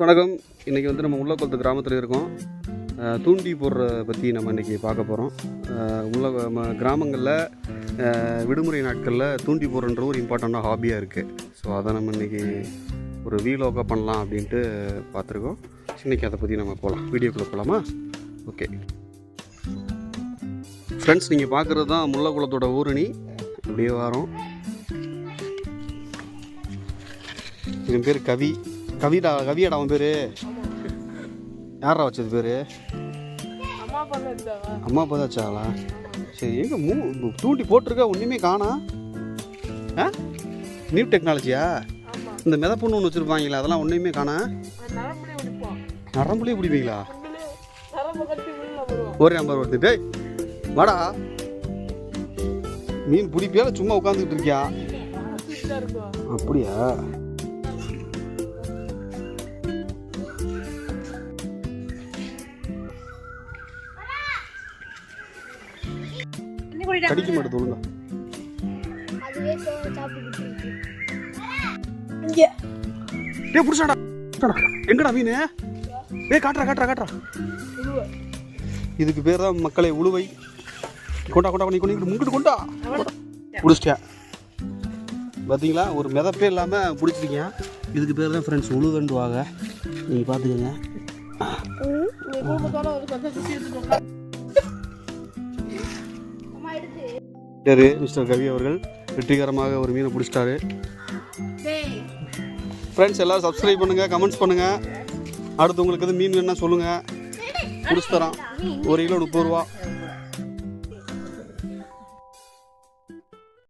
வணக்கம். இன்றைக்கி வந்து நம்ம உள்ளக்குளத்து கிராமத்தில் இருக்கோம். தூண்டி போடுறத பற்றி நம்ம இன்றைக்கி பார்க்க போகிறோம் உள்ள நம்ம கிராமங்களில் விடுமுறை நாட்களில் தூண்டி போடுறன்ற ஒரு இம்பார்ட்டண்ட்டாக ஹாபியாக இருக்குது ஸோ அதை நம்ம இன்றைக்கி ஒரு வீலோக்காக பண்ணலாம் அப்படின்ட்டு பார்த்துருக்கோம். இன்றைக்கி அதை பற்றி நம்ம போகலாம் வீடியோக்குள்ளே போகலாமா ஓகே ஃப்ரெண்ட்ஸ் நீங்கள் பார்க்குறது தான் முல்லக்குளத்தோட ஊரணி. அப்படியே வரோம். என் பேர் கவி. கவிடா கவியாடா அவன் பேர். யாரா வச்சது பேர்? அம்மா அப்பா தான் வச்சாங்களா? சரி எங்கே மூ தூண்டி போட்டிருக்க ஒன்றுமே காணா? ஆ? நியூ டெக்னாலஜியா இந்த மிதப்புன்னு ஒன்று வச்சுருப்பாங்களா அதெல்லாம் ஒன்றுமே காணா? நரம்புலேயே பிடிப்பீங்களா ஒரே நம்பர் வருது டேய் வாடா. மீன் பிடிப்பியால சும்மா உட்காந்துக்கிட்டு இருக்கியா? அப்படியா? கடிக்க மாட்டேது ஒழுங்கா. டேய் புடிச்சாடா. எங்கடா மீன் ஏய் காட்டுறா காட்டுறா காட்டுறா. இதுக்கு பேர் தான் மக்களை உழுவை. கொண்டா கொண்டா கொண்டா கொண்டு முங்கிட்டு கொண்டா. பிடிச்சிட்டேன் பார்த்தீங்களா ஒரு மிதப்பே இல்லாமல் பிடிச்சிருக்கீங்க இதுக்கு பேர் தான் ஃப்ரெண்ட்ஸ் உழுவண்டுவாங்க நீங்கள் பார்த்துக்கோங்க பேர் மிஸ்டர் கவி அவர்கள் வெற்றிகரமாக ஒரு மீனை பிடிச்சிட்டாரு. ஃப்ரெண்ட்ஸ் எல்லோரும் சப்ஸ்கிரைப் பண்ணுங்கள் கமெண்ட்ஸ் பண்ணுங்கள் அடுத்து உங்களுக்கு எது மீன் வேணும்னா சொல்லுங்கள் பிடிச்சி தரோம் ஒரு கிலோ முப்பது ரூபா.